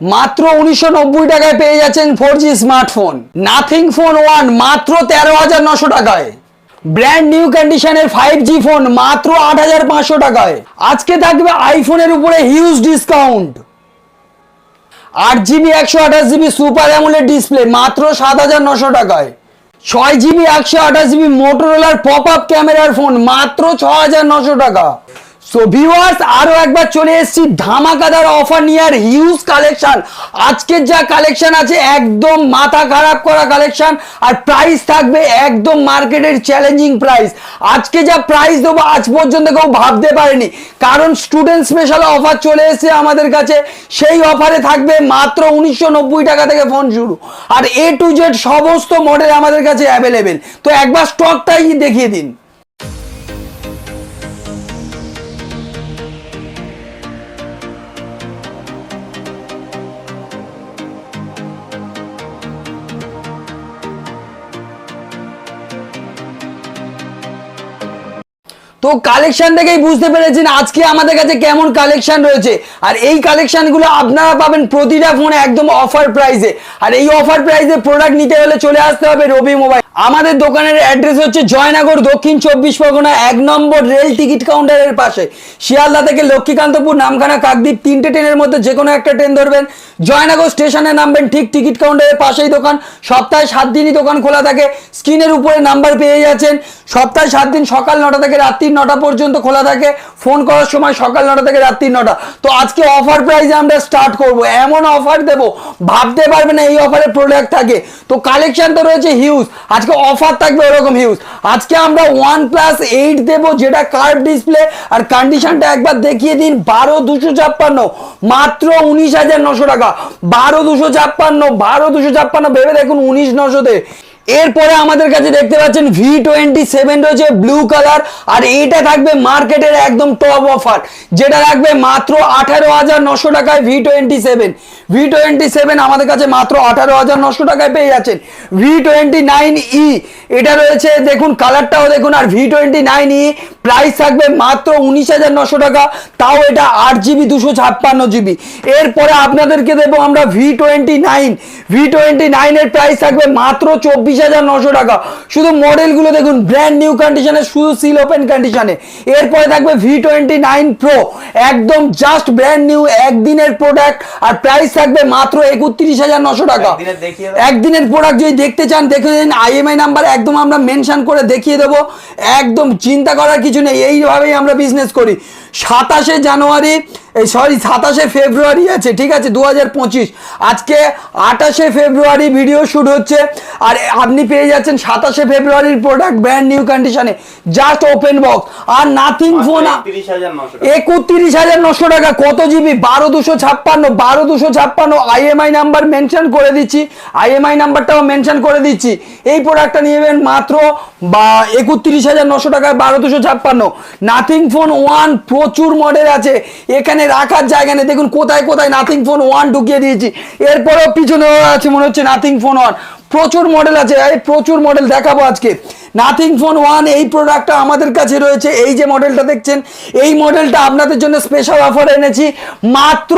মাত্র উনিশশো নব্বই টাকায় পেয়ে যাচ্ছেন four G smartphone nothing phone one মাত্র তেরো হাজার নশো টাকায়। ব্র্যান্ড নিউ কন্ডিশনের ফাইভ জি ফোন মাত্র আট হাজার পাঁচশো টাকায়। আজকে থাকবে আইফোনের উপরে হিউজ ডিসকাউন্ট আট জিবি একশো আঠাশ জিবি সুপার অ্যামুলেট ডিসপ্লে মাত্র সাত হাজার নশো টাকায়। ছয় জিবি একশো আঠাশ জিবি মোটোরোলার পপ আপ ক্যামেরার ফোন মাত্র ছ হাজার নশো টাকা। সো ভিউয়ার্স আরও একবার চলে এসেছি ধামাকাদার অফার নিয়ে আর হিউজ কালেকশন আজকের যা কালেকশন আছে, একদম মাথা খারাপ করা কালেকশন আর প্রাইস থাকবে একদম মার্কেটের চ্যালেঞ্জিং প্রাইস আজকে যা প্রাইস দেবো, আজ পর্যন্ত কেউ ভাবতে পারেনি। কারণ স্টুডেন্ট স্পেশাল অফার চলে এসেছে আমাদের কাছে। সেই অফারে থাকবে মাত্র উনিশশো নব্বই টাকা থেকে ফোন শুরু। আর এ টু জেড সমস্ত মডেল আমাদের কাছে অ্যাভেলেবেল তো একবার স্টকটাই দেখিয়ে দিন। তো কালেকশন থেকেই বুঝতে পেরেছেন আজকে আমাদের কাছে কেমন কালেকশন রয়েছে। আর এই কালেকশনগুলো আপনারা পাবেন প্রতিটা ফোনে একদম অফার প্রাইসে আর এই অফার প্রাইসে প্রোডাক্ট নিতে হলে চলে আসতে হবে রবি মোবাইল আমাদের দোকানের অ্যাড্রেস হচ্ছে জয়নগর, দক্ষিণ চব্বিশ পরগনা, এক নম্বর রেল টিকিট কাউন্টারের পাশে। শিয়ালদা থেকে লক্ষ্মীকান্তপুর, নামখানা, কাকদ্বীপ, তিনটে ট্রেনের মধ্যে যে কোনো একটা ট্রেন ধরবেন। জয়নগর স্টেশনে নামবেন, ঠিক টিকিট কাউন্টারের পাশেই দোকান। সপ্তাহে সাত দিনই দোকান খোলা থাকে। স্ক্রিনের উপরে নাম্বার পেয়ে যাচ্ছেন। সপ্তাহে সাত দিন সকাল নটা থেকে রাত্রি নটা পর্যন্ত খোলা থাকে। ফোন করার সময় সকাল নটা থেকে রাত্রি নটা। তো আজকে অফার প্রাইসে আমরা স্টার্ট করব। এমন অফার দেব, ভাবতে পারবে না এই অফারে প্রোডাক্ট থাকে। তো কালেকশন তো রয়েছে হিউজ আজকে অফার থাকবে ওরকম হিউজ আজকে আমরা ওয়ান প্লাস এইট দেবো, যেটা কার্ভ ডিসপ্লে আর কন্ডিশনটা একবার দেখিয়ে দিন, বারো দুশো ছাপ্পান্ন। মাত্র উনিশ হাজার নশো টাকা। বারো দুশো ছাপ্পান্ন, বারো দুশো ছাপ্পান্ন, ভেবে দেখুন উনিশ নশোতে। এরপরে আমাদের কাছে দেখতে পাচ্ছেন ভি টোয়েন্টি সেভেন রয়েছে ব্লু কালার আর এইটা থাকবে মার্কেটের একদম টপ অফার যেটা রাখবে মাত্র আঠারো হাজার নশো টাকায় V twenty seven V twenty seven আমাদের কাছে মাত্র আঠারো হাজার নশো টাকায় পেয়ে যাচ্ছেন। ভি টোয়েন্টি নাইন ই এটা রয়েছে, দেখুন কালারটাও দেখুন, আর V twenty nine e price থাকবে মাত্র উনিশ হাজার নশো টাকা, তাও এটা আট জিবি, দুশো ছাপ্পান্ন জিবি। এরপরে আপনাদেরকে দেবো আমরা V twenty nine V twenty নাইনের প্রাইস থাকবে মাত্র চব্বিশ হাজার নশো টাকা। শুধু মডেলগুলো দেখুন ব্র্যান্ড নিউ কন্ডিশনে শুধু সিল ওপেন কন্ডিশনে এরপরে থাকবে ভি টোয়েন্টি নাইন প্রো একদম জাস্ট ব্র্যান্ড নিউ একদিনের প্রোডাক্ট আর প্রাইস থাকবে মাত্র একত্রিশ হাজার নশো টাকা। একদিনের প্রোডাক্ট যদি দেখতে চান দেখে নিন আইএমআই নাম্বার একদম আমরা মেনশন করে দেখিয়ে দেবো। একদম চিন্তা করার কিছু নেই এইভাবেই আমরা বিজনেস করি। সাতাশে জানুয়ারি এই সরি সাতাশে ফেব্রুয়ারি আছে ঠিক আছে দু হাজার পঁচিশ। আজকে আঠাশে ফেব্রুয়ারি ভিডিও শ্যুট হচ্ছে আর আপনি পেয়ে যাচ্ছেন সাতাশে ফেব্রুয়ারির প্রোডাক্ট ব্র্যান্ড নিউ কন্ডিশনে জাস্ট ওপেন বক্স আর নাথিং ফোন একত্রিশ হাজার নশো টাকা। কত জিবি বারো দুশো ছাপ্পান্ন বারো দুশো ছাপ্পান্ন আইএমআই নাম্বার মেনশন করে দিচ্ছি আইএমআই নাম্বারটাও মেনশন করে দিচ্ছি। এই প্রোডাক্টটা নিয়ে নেবেন মাত্র বা একত্রিশ হাজার নশো টাকায় বারো দুশো ছাপ্পান্ন। নাথিং ফোন ওয়ান প্রচুর মডেল আছে। এখানে রাখার জায়গা নেই। দেখুন কোথায় কোথায় নাথিং ফোন ওয়ান ঢুকিয়ে দিয়েছি। এরপরেও পিছনে আছে মনে হচ্ছে নাথিং ফোন ওয়ান প্রচুর মডেল আছে, এই প্রচুর মডেল দেখাবো আজকে। নাথিং ফোন ওয়ান এই প্রোডাক্টটা আমাদের কাছে রয়েছে, এই যে মডেলটা দেখছেন, এই মডেলটা আপনাদের জন্য স্পেশাল অফার এনেছি, মাত্র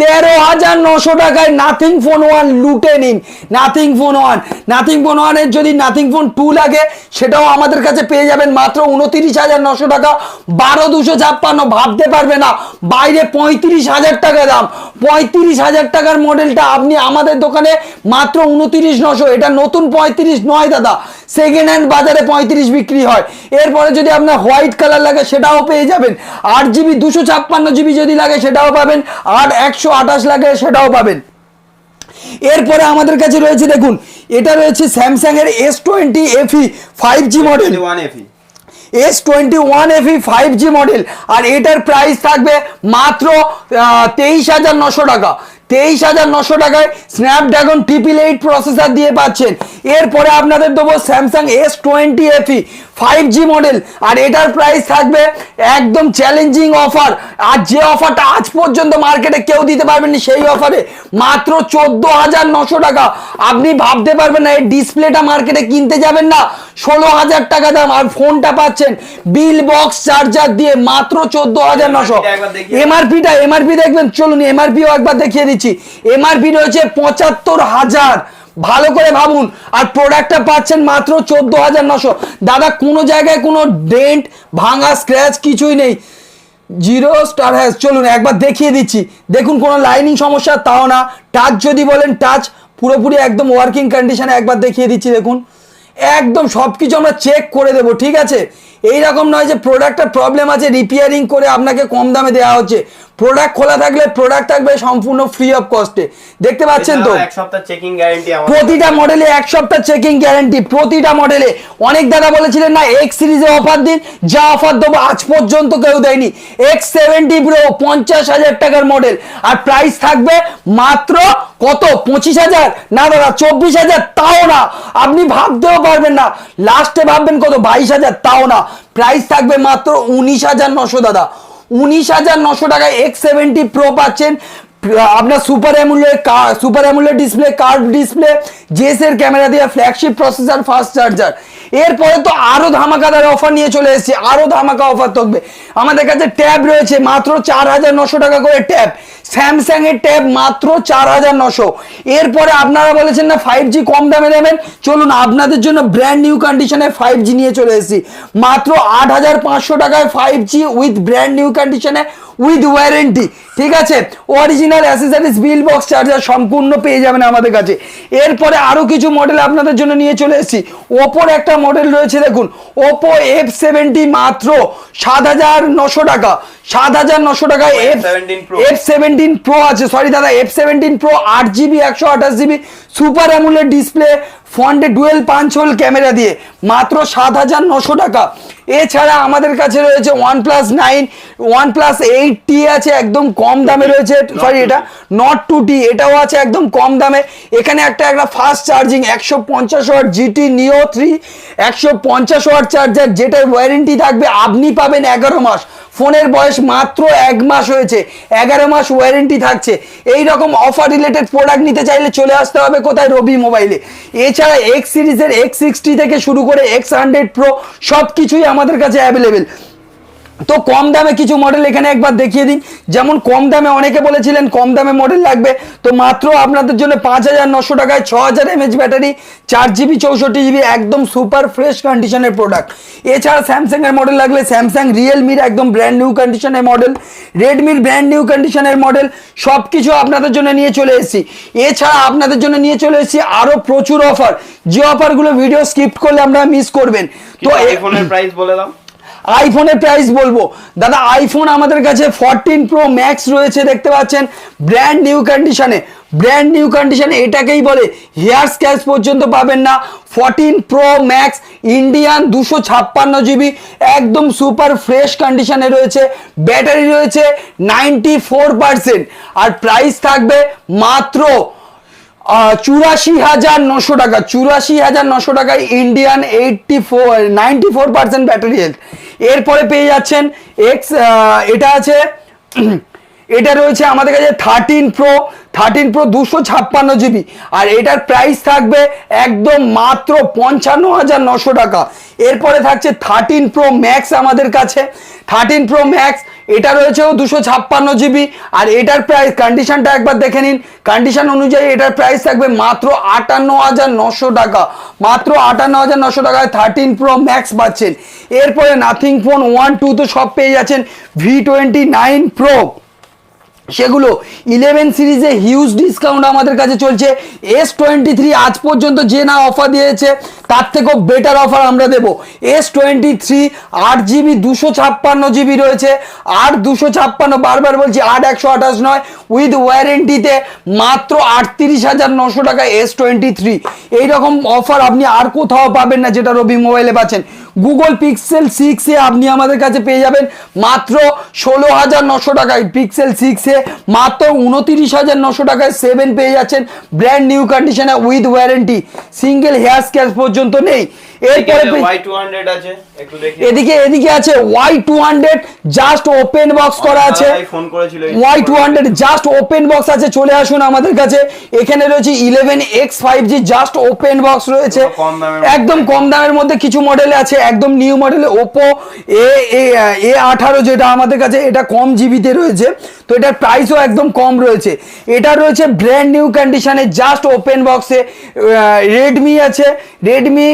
তেরো হাজার নশো টাকায় নাথিং ফোন ওয়ান লুটে নিন। Nothing phone one nothing phone ওয়ানের যদি নাথিং ফোন টু লাগে, সেটাও আমাদের কাছে পেয়ে যাবেন মাত্র উনতিরিশ হাজার নশো টাকা। বারো দুশো ছাপ্পান্ন, ভাবতে পারবে না, বাইরে পঁয়ত্রিশ হাজার টাকা দাম। পঁয়ত্রিশ হাজার টাকার মডেলটা আপনি আমাদের দোকানে মাত্র উনতিরিশ নশো এটা নতুন পঁয়ত্রিশ নয় দাদা। সেকেন্ড হ্যান্ড বাজারে পঁয়ত্রিশ বিক্রি হয়। এরপরে যদি আপনার হোয়াইট কালার লাগে সেটাও পেয়ে যাবেন। আট জিবি দুশো ছাপ্পান্ন জিবি যদি লাগে সেটাও পাবেন। আর একশো আঠাশ লাগে সেটাও পাবেন। এরপরে আমাদের কাছে রয়েছে দেখুন এটা রয়েছে স্যামসাং এর S twenty FE five G model S twenty one FE five G model আর এটার প্রাইস থাকবে মাত্র তেইশ হাজার নশো টাকা। তেইশ হাজার নশো টাকায় স্ন্যাপড্রাগন ট্রিপিল এইট প্রসেসার দিয়ে পাচ্ছেন। এরপরে আপনাদের দেবো Samsung S twenty FE five G model আর এটার প্রাইস থাকবে একদম চ্যালেঞ্জিং অফার আর যে অফারটা আজ পর্যন্ত মার্কেটে কেউ দিতে পারবেন না সেই অফারে মাত্র চোদ্দ হাজার নশো টাকা। আপনি ভাবতে পারবেন না এই ডিসপ্লেটা মার্কেটে কিনতে যাবেন না। ষোলো হাজার টাকা দাম। আর ফোনটা পাচ্ছেন বিল বক্স চার্জার দিয়ে মাত্র চোদ্দ হাজার নশো। এমআরপিটা এমআরপি দেখবেন চলুন এমআরপিও একবার দেখিয়ে দিচ্ছি। দিচ্ছি এমআরপি রয়েছে পঁচাত্তর হাজার। ভালো করে ভাবুন। আর প্রোডাক্টটা পাচ্ছেন মাত্র চোদ্দ হাজার নশো। দাদা, কোনো জায়গায় কোনো ডেন্ট ভাঙা স্ক্র্যাচ কিছুই নেই। জিরো স্টার হ্যাজ চলুন, একবার দেখিয়ে দিচ্ছি। দেখুন, কোনো লাইনিং সমস্যা, তাও না। টাচ যদি বলেন টাচ পুরোপুরি একদম ওয়ার্কিং কন্ডিশনে একবার দেখিয়ে দিচ্ছি, দেখুন। একদম সব কিছু আমরা চেক করে দেবো, ঠিক আছে? এই রকম নয় যে প্রোডাক্টটা প্রবলেম আছে রিপেয়ারিং করে আপনাকে কম দামে দেওয়া হচ্ছে। প্রোডাক্ট খোলা থাকলে প্রোডাক্ট থাকবে সম্পূর্ণ ফ্রি অফ কস্টে দেখতে পাচ্ছেন তো? এক সপ্তাহ চেকিং গ্যারান্টি আমাদের। প্রতিটা মডেলে এক সপ্তাহ চেকিং গ্যারান্টি প্রতিটা মডেলে অনেক দাদা বলেছিলেন না এক্স সিরিজে অফার দিন যা অফার দেবো আজ পর্যন্ত কেউ দেয়নি। এক্স সেভেন্টি প্রো পঞ্চাশ হাজার টাকার মডেল আর প্রাইস থাকবে মাত্র কত? পঁচিশ হাজার? না দাদা চব্বিশ হাজার তাও না। আপনি ভাবতেও পারবেন না। লাস্টে ভাববেন কত? বাইশ হাজার তাও না। প্রাইস থাকবে মাত্র উনিশ হাজার নশো দাদা। উনিশ হাজার নশো টাকায় এক্স সেভেন্টি প্রো পাচ্ছেন। আপনার super AMOLED super AMOLED display curve display জেসের camera দিয়ে ফ্ল্যাগশিপ প্রসেসর ফাস্ট চার্জার এরপরে তো আরও ধামাকাদার অফার নিয়ে চলে এসেছে আরও ধামাকা অফার থাকবে। আমাদের কাছে ট্যাব রয়েছে, মাত্র চার হাজার নশো টাকা করে ট্যাব স্যামসাং এর ট্যাব মাত্র চার হাজার নশো। এরপরে আপনারা বলেছেন না ফাইভ জি কম দামে নেবেন। চলুন, আপনাদের জন্য ব্র্যান্ড নিউ কন্ডিশনে ফাইভ জি নিয়ে চলে এসেছি। মাত্র আট হাজার পাঁচশো টাকায় five G with brand new কন্ডিশনে উইথ ওয়ারেন্টি ঠিক আছে? Original accessories bill box charger সম্পূর্ণ পেয়ে যাবেন আমাদের কাছে। এরপরে আরও কিছু মডেল আপনাদের জন্য নিয়ে চলে এসেছি। ওপোর একটা মডেল রয়েছে দেখুন। ওপো এফ সেভেন্টি মাত্র সাত হাজার নশো টাকা। সাত হাজার নশো টাকায় এফ এফ সেভেন্টিন প্রো আছে। সরি দাদা এফ সেভেন্টিন প্রো আট জিবি একশো আঠাশ জিবি সুপার অ্যামুলেট ডিসপ্লে ফ্রন্টে ডুয়েল পাঁচ হোল ক্যামেরা দিয়ে। মাত্র সাত হাজার নশো টাকা। এছাড়া আমাদের কাছে রয়েছে OnePlus nine OnePlus eight T আছে একদম কম দামে রয়েছে সরি এটা নট টু টি এটাও আছে একদম কম দামে। এখানে একটা একটা ফাস্ট চার্জিং একশো পঞ্চাশ ওয়াট জিটি নিও থ্রি একশো পঞ্চাশ ওয়াট চার্জার যেটার ওয়ারেন্টি থাকবে আপনি পাবেন এগারো মাস। ফোনের বয়স মাত্র এক মাস হয়েছে এগারো মাস ওয়ারেন্টি থাকছে। এই রকম অফার রিলেটেড প্রোডাক্ট নিতে চাইলে চলে আসতে হবে কোথায়? রবি মোবাইলে এছাড়া এক্স সিরিজের এক্স সিক্সটি থেকে শুরু করে এক্স হান্ড্রেড প্রো সব কিছুই আমাদের কাছে অ্যাভেলেবেল তো কম দামে কিছু মডেল এখানে একবার দেখিয়ে দিন। যেমন কম দামে অনেকে বলেছিলেন কম দামে মডেল লাগবে। তো মাত্র আপনাদের জন্য পাঁচ হাজার নশো টাকায় ছ হাজার এমএচ ব্যাটারি চার জিবি চৌষট্টি জিবি একদম সুপার ফ্রেশ কন্ডিশনের প্রোডাক্ট এছাড়া স্যামসাংয়ের মডেল লাগলে স্যামসাং রিয়েলমির একদম ব্র্যান্ড নিউ কন্ডিশনের মডেল রেডমির ব্র্যান্ড নিউ কন্ডিশনের মডেল সব কিছু আপনাদের জন্য নিয়ে চলে এসেছি। এছাড়া আপনাদের জন্য নিয়ে চলে এসেছি আরও প্রচুর অফার যে অফারগুলো ভিডিও স্কিপ করলে আপনারা মিস করবেন। তো এ- আইফোনের প্রাইস বলে দাও। আইফোনের প্রাইস বলব। দাদা আইফোন আমাদের কাছে ফোরটিন প্রো ম্যাক্স রয়েছে, দেখতে পাচ্ছেন? ব্র্যান্ড নিউ কন্ডিশনে ব্র্যান্ড নিউ কন্ডিশনে এটাকেই বলে হেয়ার স্ক্যাচ পর্যন্ত পাবেন না। ফোরটিন প্রো ম্যাক্স ইন্ডিয়ান দুশো ছাপ্পান্ন জিবি একদম সুপার ফ্রেশ কন্ডিশনে রয়েছে। ব্যাটারি রয়েছে নাইনটি ফোর আর প্রাইস থাকবে মাত্র চুরাশি হাজার নশো টাকা, চুরাশি হাজার নশো টাকায় Indian eighty four ninety four percent battery health এরপরে পেয়ে যাচ্ছেন এক্স এটা আছে, এটা রয়েছে আমাদের কাছে থার্টিন প্রো থার্টিন প্রো দুশো ছাপ্পান্ন জিবি আর এটার প্রাইস থাকবে একদম মাত্র পঞ্চান্ন হাজার নশো টাকা। এরপরে থাকছে থার্টিন প্রো ম্যাক্স আমাদের কাছে। থার্টিন প্রো ম্যাক্স এটা রয়েছেও দুশো ছাপ্পান্ন জিবি আর এটার প্রাইস কন্ডিশনটা একবার দেখে নিন। কন্ডিশন অনুযায়ী এটার প্রাইস থাকবে মাত্র আটান্ন হাজার নশো টাকা। মাত্র আটান্ন হাজার নশো টাকায় থার্টিন প্রো ম্যাক্স পাচ্ছেন। এরপরে নাথিং ফোন ওয়ান টু তো সব পেয়ে যাচ্ছেন। ভি টোয়েন্টি নাইন প্রো সেগুলো ইলেভেন সিরিজে হিউজ ডিসকাউন্ট আমাদের কাছে চলছে। এস টোয়েন্টি থ্রি আজ পর্যন্ত যে না অফার দিয়েছে, তার থেকেও বেটার অফার আমরা দেবো। এস টোয়েন্টি থ্রি আট জিবি দুশো ছাপ্পান্ন জিবি রয়েছে। আট দুশো ছাপ্পান্ন বারবার বলছি আট একশো আঠাশ নয়। উইথ ওয়ারেন্টিতে মাত্র আটত্রিশ হাজার নশো টাকা এস টোয়েন্টি থ্রি এইরকম অফার আপনি আর কোথাও পাবেন না, যেটা রবি মোবাইলে পাচ্ছেন। গুগল পিক্সেল সিক্সে আপনি আমাদের কাছে পেয়ে যাবেন মাত্র ষোলো হাজার নশো টাকায়। পিক্সেল সিক্সে মাত্র উনতিরিশ হাজার নশো টাকায় সেভেন পেয়ে যাচ্ছেন। Brand new conditioner with warranty single hair scratch পর্যন্ত নেই। এরপরে আছে একটু দেখি। এদিকে এদিকে আছে Y two hundred just open box করা আছে। ফোন করেছিল এই- Y two hundred just open box আছে চলে আসুন আমাদের কাছে। এখানে রয়েছে eleven X five G just open box রয়েছে। একদম কম দামের মধ্যে কিছু মডেলে আছে একদম নিউ মডেলে ওপো এ এ আঠারো যেটা আমাদের কাছে এটা কম জিবিতে রয়েছে। তো এটার প্রাইসও একদম কম রয়েছে। এটা রয়েছে ব্র্যান্ড নিউ কন্ডিশনে জাস্ট ওপেন বক্সে রেডমি আছে। Redmi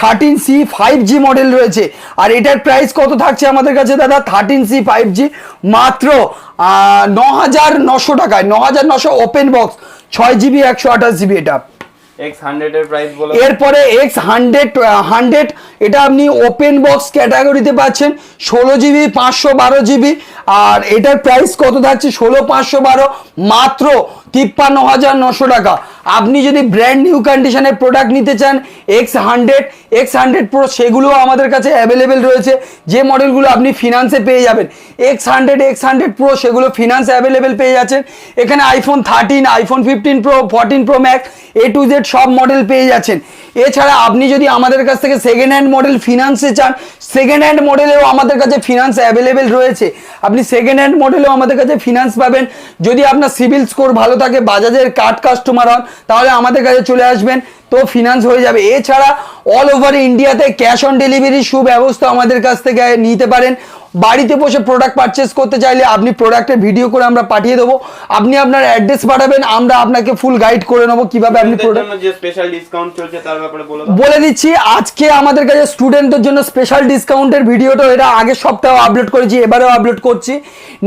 thirteen C five G model রয়েছে। আর এটার প্রাইস কত থাকছে আমাদের কাছে দাদা? থার্টিন সি ফাইভ জি মাত্র ন হাজার নশো টাকায় ন হাজার নশো ওপেন বক্স ছয় জিবি একশো আঠাশ জিবি এটা। এরপরে এক্স হান্ড্রেড হান্ড্রেড এটা আপনি ওপেন বক্স ক্যাটাগরিতে পাচ্ছেন, ষোলো জিবি পাঁচশো বারো জিবি আর এটার প্রাইস কত থাকছে? ষোলো, পাঁচশো বারো, মাত্র তিপ্পান্ন হাজার নশো টাকা। আপনি যদি ব্র্যান্ড নিউ কন্ডিশনের প্রোডাক্ট নিতে চান X hundred X hundred pro সেগুলোও আমাদের কাছে অ্যাভেলেবেল রয়েছে। যে মডেলগুলো আপনি ফিনান্সে পেয়ে যাবেন X hundred X hundred pro সেগুলো ফিনান্স অ্যাভেলেবেল পেয়ে যাচ্ছেন। এখানে iPhone thirteen iPhone fifteen pro fourteen pro max A to Z সব মডেল পেয়ে যাচ্ছেন। এছাড়া আপনি যদি আমাদের কাছ থেকে সেকেন্ড হ্যান্ড মডেল ফিনান্সে চান সেকেন্ড হ্যান্ড মডেলেও আমাদের কাছে ফিনান্স অ্যাভেলেবেল রয়েছে। আপনি সেকেন্ড হ্যান্ড মডেলেও আমাদের কাছে ফিনান্স পাবেন। যদি আপনার সিভিল স্কোর ভালো থাকে বাজাজের কার্ড কাস্টমার হন তাহলে আমাদের কাছে চলে আসবেন তো ফিনান্স হয়ে যাবে। এছাড়া অল ওভার ইন্ডিয়াতে ক্যাশ অন ডেলিভারি সুব্যবস্থা আমাদের কাছ থেকে নিতে পারেন। বাড়িতে বসে প্রোডাক্ট পারচেস করতে চাইলে আপনি প্রোডাক্টের ভিডিও করে আমরা পাঠিয়ে দেবো। আপনি আপনার অ্যাড্রেস পাঠাবেন আমরা আপনাকে ফুল গাইড করে নেব কীভাবে আপনি বলে দিচ্ছি আজকে আমাদের কাছে স্টুডেন্টদের জন্য স্পেশাল ডিসকাউন্টের ভিডিওটা এটা আগের সপ্তাহে আপলোড করেছি এবারেও আপলোড করছি।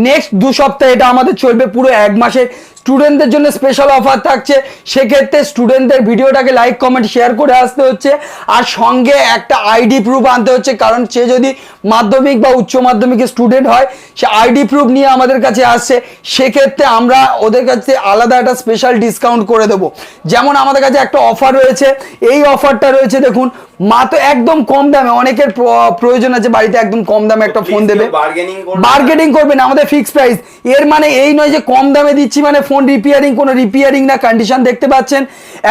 নেক্সট দু সপ্তাহে এটা আমাদের চলবে পুরো এক মাসের স্টুডেন্টদের জন্য স্পেশাল অফার থাকছে। সেক্ষেত্রে স্টুডেন্টদের ভিডিওটাকে লাইক কমেন্ট শেয়ার করে আসতে হচ্ছে। আর সঙ্গে একটা আইডি প্রুফ আনতে হচ্ছে। কারণ সে যদি মাধ্যমিক বা উচ্চ মাধ্যমিক স্টুডেন্ট হয় সে আইডি প্রুফ নিয়ে আমাদের কাছে আসছে সেক্ষেত্রে আমরা ওদের কাছে আলাদা একটা স্পেশাল ডিসকাউন্ট করে দেবো। যেমন আমাদের কাছে একটা অফার রয়েছে এই অফারটা রয়েছে দেখুন মাত্র একদম কম দামে অনেকের প্রয়োজন আছে বাড়িতে একদম কম দামে একটা ফোন দেবে। বার্গেনিং করবেন আমাদের ফিক্স প্রাইস এর মানে এই নয় যে কম দামে দিচ্ছি মানে ফোন রিপেয়ারিং কোনো রিপেয়ারিং না কন্ডিশন দেখতে পাচ্ছেন।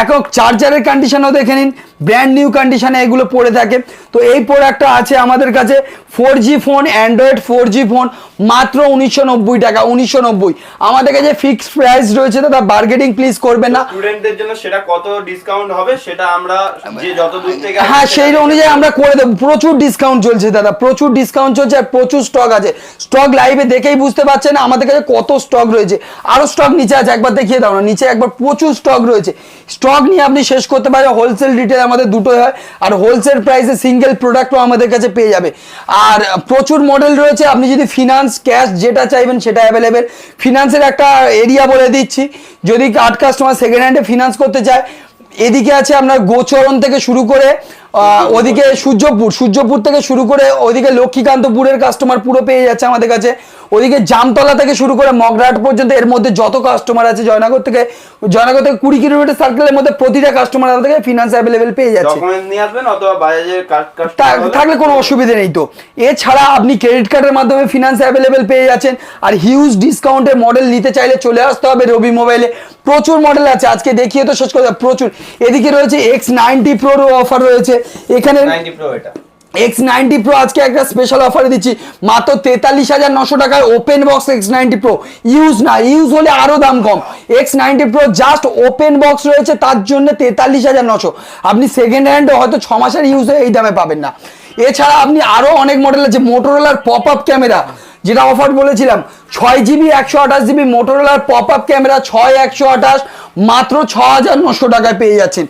এখন চার্জারের কন্ডিশনও দেখে নিন। ব্র্যান্ড নিউ কন্ডিশনে এগুলো পড়ে থাকে। তো এই প্রোডাক্টটা আছে আমাদের কাছে four G phone Android four G phone মাত্র উনিশশো নব্বই টাকা উনিশশো নব্বই। আমাদের কাছে ফিক্স প্রাইস রয়েছে দাদা বার্গেটিং প্লিজ করবেন না। স্টুডেন্টদের জন্য সেটা কত ডিসকাউন্ট হবে সেটা আমরা যে যত দূর থেকে হ্যাঁ সেই অনুযায়ী আমরা করে দেবো। প্রচুর ডিসকাউন্ট চলছে দাদা প্রচুর ডিসকাউন্ট চলছে আর প্রচুর স্টক আছে। স্টক লাইভে দেখেই বুঝতে পারছেন আমাদের কাছে কত স্টক রয়েছে। আরও স্টক নিচে আছে একবার দেখিয়ে দাও না নিচে একবার প্রচুর স্টক রয়েছে। স্টক নিয়ে আপনি শেষ করতে পারেন হোলসেল রিটেল আমাদের দুটোই হয়, আর হোলসেল প্রাইসে সিঙ্গেল প্রোডাক্টও আমাদের কাছে পেয়ে যাবে। আর প্রচুর মডেল রয়েছে, আপনি যদি ফিনান্স ক্যাশ যেটা চাইবেন সেটা অ্যাভেলেবেল ফিনান্সের একটা এরিয়া বলে দিচ্ছি, যদি কার্ড কাস্টমার সেকেন্ড হ্যান্ডে ফিনান্স করতে চায়, এদিকে আছে আপনার গোচরণ থেকে শুরু করে ওদিকে সূর্যপুর সূর্যপুর থেকে শুরু করে ওদিকে লক্ষ্মীকান্তপুরের কাস্টমার পুরো পেয়ে যাচ্ছে আমাদের কাছে। ওদিকে জামতলা থেকে শুরু করে মগরাট পর্যন্ত এর মধ্যে যত কাস্টমার আছে জয়নগর থেকে জয়নগর থেকে কুড়ি কিলোমিটার সার্কেলের মধ্যে প্রতিটা কাস্টমার আমাদের থেকে ফিনান্স অ্যাভেলেবেল পেয়ে যাচ্ছে। থাকলে কোনো অসুবিধে নেই তো। এছাড়া আপনি ক্রেডিট কার্ডের মাধ্যমে ফিনান্স অ্যাভেলেবেল পেয়ে যাচ্ছেন। আর হিউজ ডিসকাউন্টের মডেল নিতে চাইলে চলে আসতে হবে রবি মোবাইলে প্রচুর মডেল আছে আজকে দেখিয়ে তো শেষ করে প্রচুর। এদিকে রয়েছে এক্স নাইনটি প্রোর অফার রয়েছে। এখানে এক্স নাইনটি প্রো আজকে একটা স্পেশাল অফারে দিচ্ছি। মাত্র তেতাল্লিশ হাজার নশো টাকায় open box X ninety pro use না ইউজ হলে আরও দাম কম। X ninety pro just open box রয়েছে তার জন্য তেতাল্লিশ হাজার নশো। আপনি সেকেন্ড হ্যান্ড হয়তো ছ মাসের ইউজ এই দামে পাবেন না। এছাড়া আপনি আরও অনেক মডেল আছে মোটোরোলার পপ আপ ক্যামেরা যেটা অফার বলেছিলাম ছয় জিবি একশো আঠাশ জিবি মোটোরোলার পপ আপ ক্যামেরা ছয় একশো আঠাশ মাত্র ছ হাজার নশো টাকায় পেয়ে যাচ্ছেন।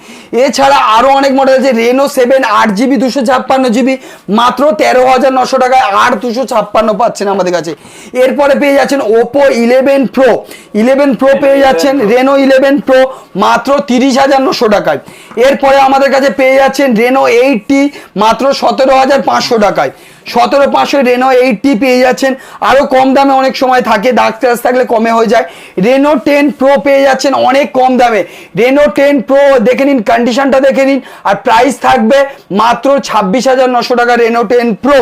এছাড়া আরও অনেক মডেল আছে রেনো সেভেন আট জিবি দুশো ছাপ্পান্ন জিবি মাত্র তেরো হাজার নশো টাকায় আট দুশো ছাপ্পান্ন পাচ্ছেন আমাদের কাছে। এরপরে পেয়ে যাচ্ছেন Oppo eleven pro eleven pro পেয়ে যাচ্ছেন রেনো ইলেভেন প্রো মাত্র তিরিশ হাজার নশো টাকায়। এরপরে আমাদের কাছে পেয়ে যাচ্ছেন রেনো এইটটি মাত্র সতেরো হাজার পাঁচশো টাকায়। সতেরো পাঁচশো রেনো এইটটি পেয়ে যাচ্ছেন। আরও কম দামে অনেক সময় থাকে ডার্ক স্ক্র্যাচ থাকলে কমে হয়ে যায়। রেনো টেন প্রো পেয়ে যাচ্ছেন অনেক কম দামে। রেনো টেন প্রো দেখে নিন কন্ডিশনটা দেখে নিন। আর প্রাইস থাকবে মাত্র ছাব্বিশ হাজার নশো টাকা রেনো টেন প্রো।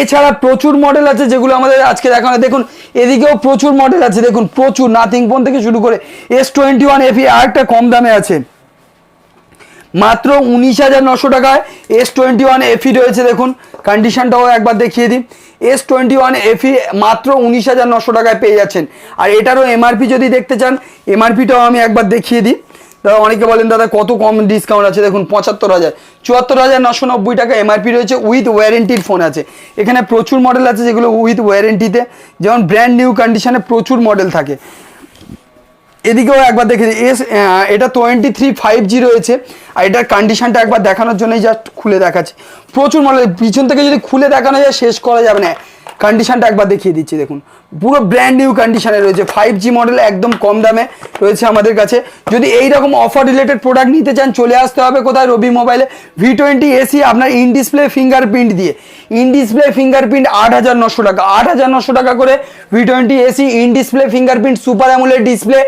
এছাড়া প্রচুর মডেল আছে যেগুলো আমাদের আজকে দেখানো। দেখুন, এদিকেও প্রচুর মডেল আছে। দেখুন, প্রচুর নাথিং ফোন থেকে শুরু করে এস টোয়েন্টি ওয়ান এফি আরেকটা কম দামে আছে। মাত্র উনিশ হাজার নশো টাকায় এস টোয়েন্টি ওয়ান এফি রয়েছে, দেখুন। কন্ডিশনটাও একবার দেখিয়ে দিই। এস টোয়েন্টি ওয়ান এফি মাত্র উনিশ হাজার নশো টাকায় পেয়ে যাচ্ছেন। আর এটারও এমআরপি যদি দেখতে চান এমআরপিটাও আমি একবার দেখিয়ে দিই। দাদা, অনেকে বলেন, দাদা, কত কম ডিসকাউন্ট আছে? দেখুন, পঁচাত্তর হাজার। চুয়াত্তর হাজার নশো নব্বই টাকা এমআরপি রয়েছে উইথ ওয়ারেন্টির ফোন আছে। এখানে প্রচুর মডেল আছে যেগুলো উইথ ওয়ারেন্টিতে যেমন ব্র্যান্ড নিউ কন্ডিশনে প্রচুর মডেল থাকে। এদিকেও একবার দেখে। এস এটা টোয়েন্টি থ্রি ফাইভ জি রয়েছে। আর এটার কন্ডিশনটা একবার দেখানোর জন্যই জাস্ট খুলে দেখাচ্ছি। প্রচুর মানে পিছন থেকে যদি খুলে দেখানো যায়, শেষ করা যাবে না। কন্ডিশনটা একবার দেখিয়ে দিচ্ছি, দেখুন। পুরো ব্র্যান্ড নিউ কন্ডিশনে রয়েছে। ফাইভ জি মডেল একদম কম দামে রয়েছে আমাদের কাছে। যদি এইরকম অফার রিলেটেড প্রোডাক্ট নিতে চান, চলে আসতে হবে কোথায়? রবি মোবাইলে ভি টোয়েন্টি এসি আপনার ইন ডিসপ্লে ফিঙ্গারপ্রিন্ট দিয়ে। ইন ডিসপ্লে ফিঙ্গারপ্রিন্ট আট হাজার নশো টাকা। আট হাজার নশো টাকা করে V twenty SE in display fingerprint super AMOLED display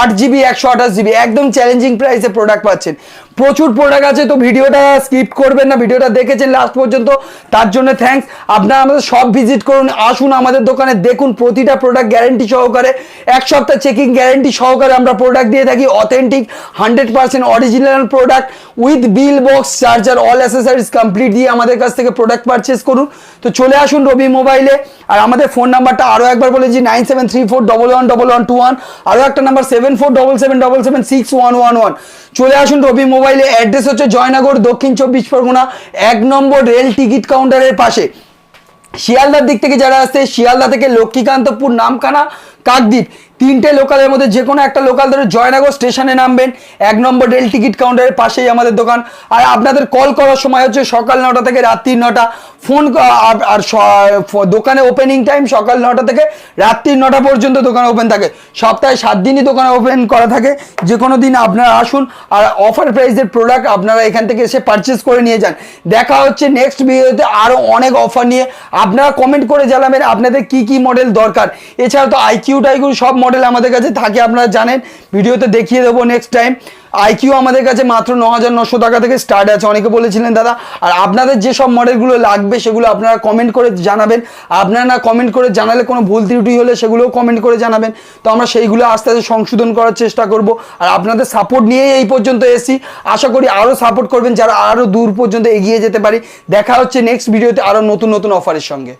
আট জিবি একশো আঠাশ জিবি একদম চ্যালেঞ্জিং প্রাইসে প্রোডাক্ট পাচ্ছেন। প্রচুর প্রোডাক্ট আছে, তো ভিডিওটা স্কিপ করবেন না। ভিডিওটা দেখেছেন লাস্ট পর্যন্ত। তার জন্য থ্যাঙ্কস আপনারা আমাদের সব ভিজিট করুন, আসুন আমাদের দোকানে, দেখুন প্রতিটা প্রোডাক্ট গ্যারেন্টি সহকারে, এক সপ্তাহ চেকিং গ্যারেন্টি সহকারে আমরা প্রোডাক্ট দিয়ে থাকি authentic hundred percent original product with bill box charger all accessories complete দিয়ে আমাদের কাছ থেকে প্রোডাক্ট পারচেস করুন। তো চলে আসুন রবি মোবাইলে আর আমাদের ফোন নাম্বারটা আরও একবার বলেছি nine seven three four double one double one two one আরও একটা number seven four double seven double seven six one one one চলে আসুন রবি মোবাইলে অ্যাড্রেস হচ্ছে জয়নগর, দক্ষিণ চব্বিশ পরগনা, এক নম্বর রেল টিকিট কাউন্টারের পাশে। শিয়ালদার দিক থেকে যারা আসছে, শিয়ালদা থেকে লক্ষ্মীকান্তপুর, নামখানা, কাকদ্বীপ। তিনটে লোকালের মধ্যে যে কোনো একটা লোকাল ধরে জয়নগর স্টেশনে নামবেন। এক নম্বর রেল টিকিট কাউন্টারের পাশেই আমাদের দোকান। আর আপনাদের কল করার সময় হচ্ছে সকাল নটা থেকে রাত্রি নটা ফোন আর- দোকানে ওপেনিং টাইম সকাল নটা থেকে রাত্রি নটা পর্যন্ত দোকান ওপেন থাকে। সপ্তাহে সাত দিনই দোকান ওপেন করা থাকে। যে কোনো দিন আপনারা আসুন আর অফার প্রাইসের প্রোডাক্ট আপনারা এখান থেকে এসে পারচেস করে নিয়ে যান। দেখা হচ্ছে নেক্সট ভিডিওতে আরও অনেক অফার নিয়ে। আপনারা কমেন্ট করে জানাবেন আপনাদের কি কি মডেল দরকার। এছাড়া তো আইকিউ টাইকিউ সব মডেল আমাদের কাছে থাকে, আপনারা জানেন। ভিডিওতে দেখিয়ে দেবো নেক্সট টাইম আইকিউ আমাদের কাছে মাত্র ন হাজার নশো টাকা থেকে স্টার্ট আছে। অনেকে বলেছিলেন, দাদা, আর আপনাদের যে সব মডেলগুলো লাগবে, সেগুলো আপনারা কমেন্ট করে জানাবেন। আপনারা কমেন্ট করে জানালে কোনো ভুল ত্রুটি হলে সেগুলোও কমেন্ট করে জানাবেন। তো আমরা সেইগুলো আস্তে আস্তে সংশোধন করার চেষ্টা করব। আর আপনাদের সাপোর্ট নিয়েই এই পর্যন্ত এসেছি। আশা করি আরও সাপোর্ট করবেন, যারা আরও দূর পর্যন্ত এগিয়ে যেতে পারি। দেখা হচ্ছে নেক্সট ভিডিওতে আরও নতুন নতুন অফারের সঙ্গে।